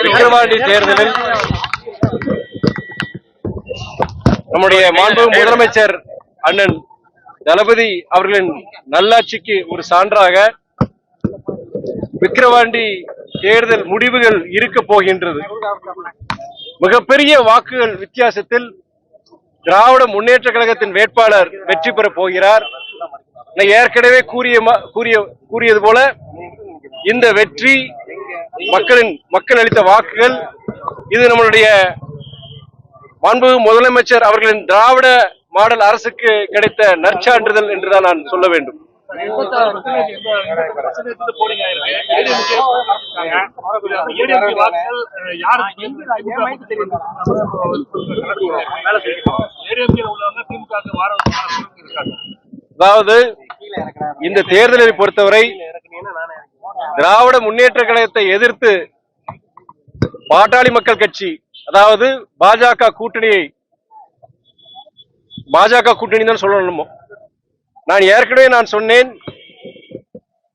விக்கிரவாண்டி தேர்தலில் நம்முடைய மாண்பு முதலமைச்சர் அண்ணன் தளபதி அவர்களின் நல்லாட்சிக்கு ஒரு சான்றாக விக்கிரவாண்டி தேர்தல் முடிவுகள் இருக்க போகின்றது. மிகப்பெரிய வாக்குகள் வித்தியாசத்தில் திராவிட முன்னேற்ற கழகத்தின் வேட்பாளர் வெற்றி பெறப் போகிறார். ஏற்கனவே கூறிய கூறிய கூறியது போல இந்த வெற்றி மக்களின் மக்கள் அளித்த வாக்குகள் இது நம்மளுடைய மாண்பு முதலமைச்சர் அவர்களின் திராவிட மாடல் அரசுக்கு கிடைத்த நற்சான்றிதழ் என்றுதான் நான் சொல்ல வேண்டும். அதாவது இந்த தேர்தலை பொறுத்தவரை திராவிட முன்னேற்ற கழகத்தை எதிர்த்து பாட்டாளி மக்கள் கட்சி அதாவது பாஜக கூட்டணியை பாஜக கூட்டணி தான் சொல்லணுமோ? நான் ஏற்கனவே நான் சொன்னேன்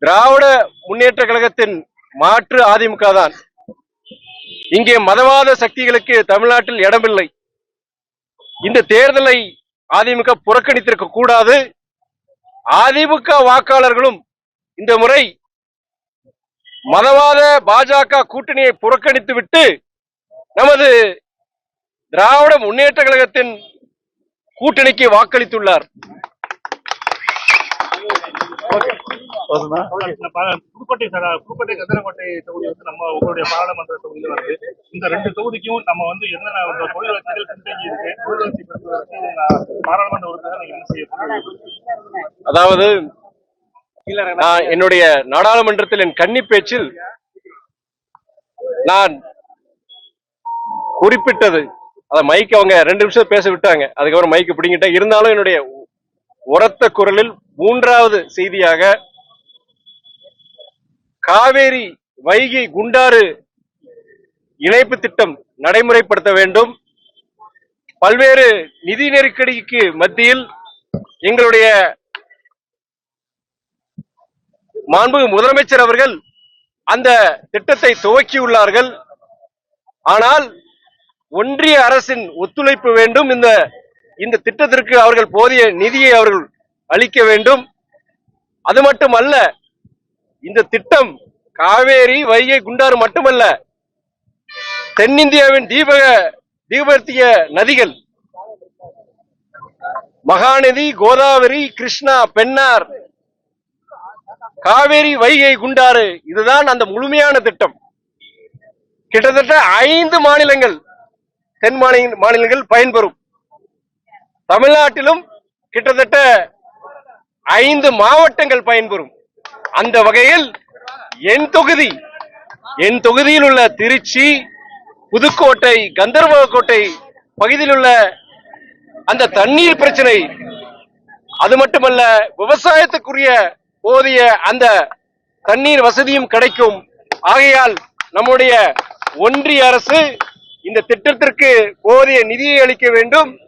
திராவிட முன்னேற்ற கழகத்தின் மாற்று அதிமுக தான். இங்கே மதவாத சக்திகளுக்கு தமிழ்நாட்டில் இடமில்லை. இந்த தேர்தலை அதிமுக புறக்கணித்திருக்க கூடாது. அதிமுக வாக்காளர்களும் இந்த முறை மதவாத பாஜக கூட்டணியை புறக்கணித்து விட்டு நமது திராவிட முன்னேற்ற கழகத்தின் கூட்டணிக்கு வாக்களித்துள்ளார். புதுக்கோட்டை சர- புதுக்கோட்டை கந்தரக்கோட்டை தொகுதி வந்து நம்ம உங்களுடைய பாராளுமன்ற தொகுதியில வருது. இந்த ரெண்டு தொகுதிக்கும் நம்ம வந்து என்னென்ன தொழில் வசதிகள் பின்தங்கி இருக்கு? தொழில் வசதி பெறுவதற்கு உங்க பாராளுமன்ற உறுப்பினர் என்ன செய்ய? அதாவது நான் என்னுடைய நாடாளுமன்றத்தில் என் கன்னி பேச்சில் நான் குறிப்பிட்டது. அத மைக் அவங்க ரெண்டு நிமிஷம் பேச விட்டாங்க. அதுக்கப்புறம் மைக்கு பிடிங்கிட்டேன். இருந்தாலும் என்னுடைய உரத்த குரலில் மூன்றாவது செய்தியாக காவேரி வைகை குண்டாறு இணைப்பு திட்டம் நடைமுறைப்படுத்த வேண்டும். பல்வேறு நிதி நெருக்கடிக்கு மத்தியில் எங்களுடைய மாண்பு முதலமைச்சர் அவர்கள் அந்த திட்டத்தை துவக்கியுள்ளார்கள். ஆனால் ஒன்றிய அரசின் ஒத்துழைப்பு வேண்டும். இந்த இந்த திட்டத்திற்கு அவர்கள் போதிய நிதியை அவர்கள் அளிக்க வேண்டும். அது மட்டுமல்ல இந்த திட்டம் காவேரி வைகை குண்டாறு மட்டுமல்ல தென்னிந்தியாவின் தீபக தீபத்திய நதிகள் மகாநதி கோதாவரி கிருஷ்ணா பெண்ணார் காவேரி வைகை குண்டாறு இதுதான் அந்த முழுமையான திட்டம். கிட்டத்தட்ட ஐந்து மாநிலங்கள் தென் மாநில மாநிலங்கள் பயன்பெறும். தமிழ்நாட்டிலும் கிட்டத்தட்ட ஐந்து மாவட்டங்கள் பயன்பெறும். அந்த வகையில் என் தொகுதி என் தொகுதியில் உள்ள திருச்சி புதுக்கோட்டை கந்தர்வக்கோட்டை பகுதியில் உள்ள அந்த தண்ணீர் பிரச்சனை அது மட்டுமல்ல விவசாயத்துக்குரிய போதிய அந்த தண்ணீர் வசதியும் கிடைக்கும். ஆகையால் நம்முடைய ஒன்றிய அரசு இந்த திட்டத்திற்கு போதிய நிதியை அளிக்க வேண்டும்.